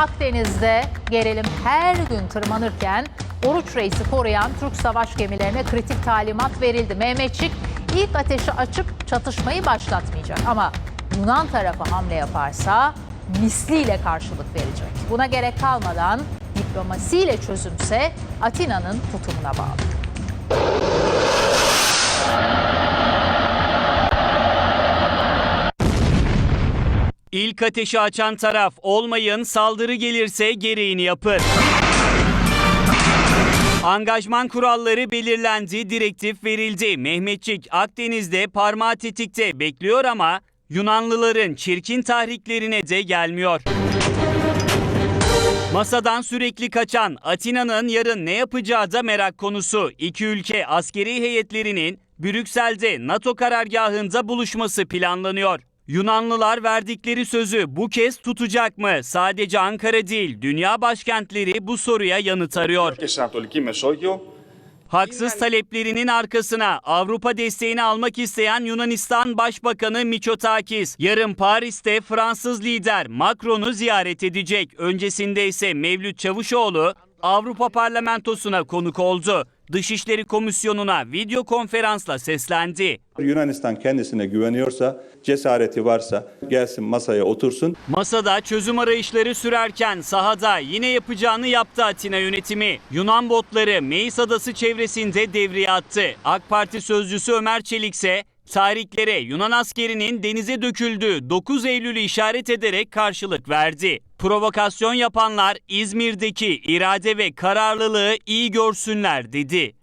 Akdeniz'de gerilim her gün tırmanırken Oruç Reis'i koruyan Türk savaş gemilerine kritik talimat verildi. Mehmetçik ilk ateşi açıp çatışmayı başlatmayacak ama Yunan tarafı hamle yaparsa misliyle karşılık verecek. Buna gerek kalmadan diplomasiyle çözümse Atina'nın tutumuna bağlı. İlk ateşi açan taraf olmayın saldırı gelirse gereğini yapın. Angajman kuralları belirlendi, direktif verildi. Mehmetçik Akdeniz'de parmağı tetikte bekliyor ama Yunanlıların çirkin tahriklerine de gelmiyor. Masadan sürekli kaçan Atina'nın yarın ne yapacağı da merak konusu. İki ülke askeri heyetlerinin Brüksel'de NATO karargahında buluşması planlanıyor. Yunanlılar verdikleri sözü bu kez tutacak mı? Sadece Ankara değil, dünya başkentleri bu soruya yanıt arıyor. Haksız taleplerinin arkasına Avrupa desteğini almak isteyen Yunanistan Başbakanı Miçotakis yarın Paris'te Fransız lider Macron'u ziyaret edecek. Öncesinde ise Mevlüt Çavuşoğlu Avrupa Parlamentosu'na konuk oldu. Dışişleri Komisyonu'na video konferansla seslendi. Yunanistan kendisine güveniyorsa, cesareti varsa gelsin masaya otursun. Masada çözüm arayışları sürerken sahada yine yapacağını yaptı Atina yönetimi. Yunan botları Meis Adası çevresinde devreye attı. AK Parti sözcüsü Ömer Çelik ise tahriklere Yunan askerinin denize döküldüğü 9 Eylül'ü işaret ederek karşılık verdi. Provokasyon yapanlar İzmir'deki irade ve kararlılığı iyi görsünler dedi.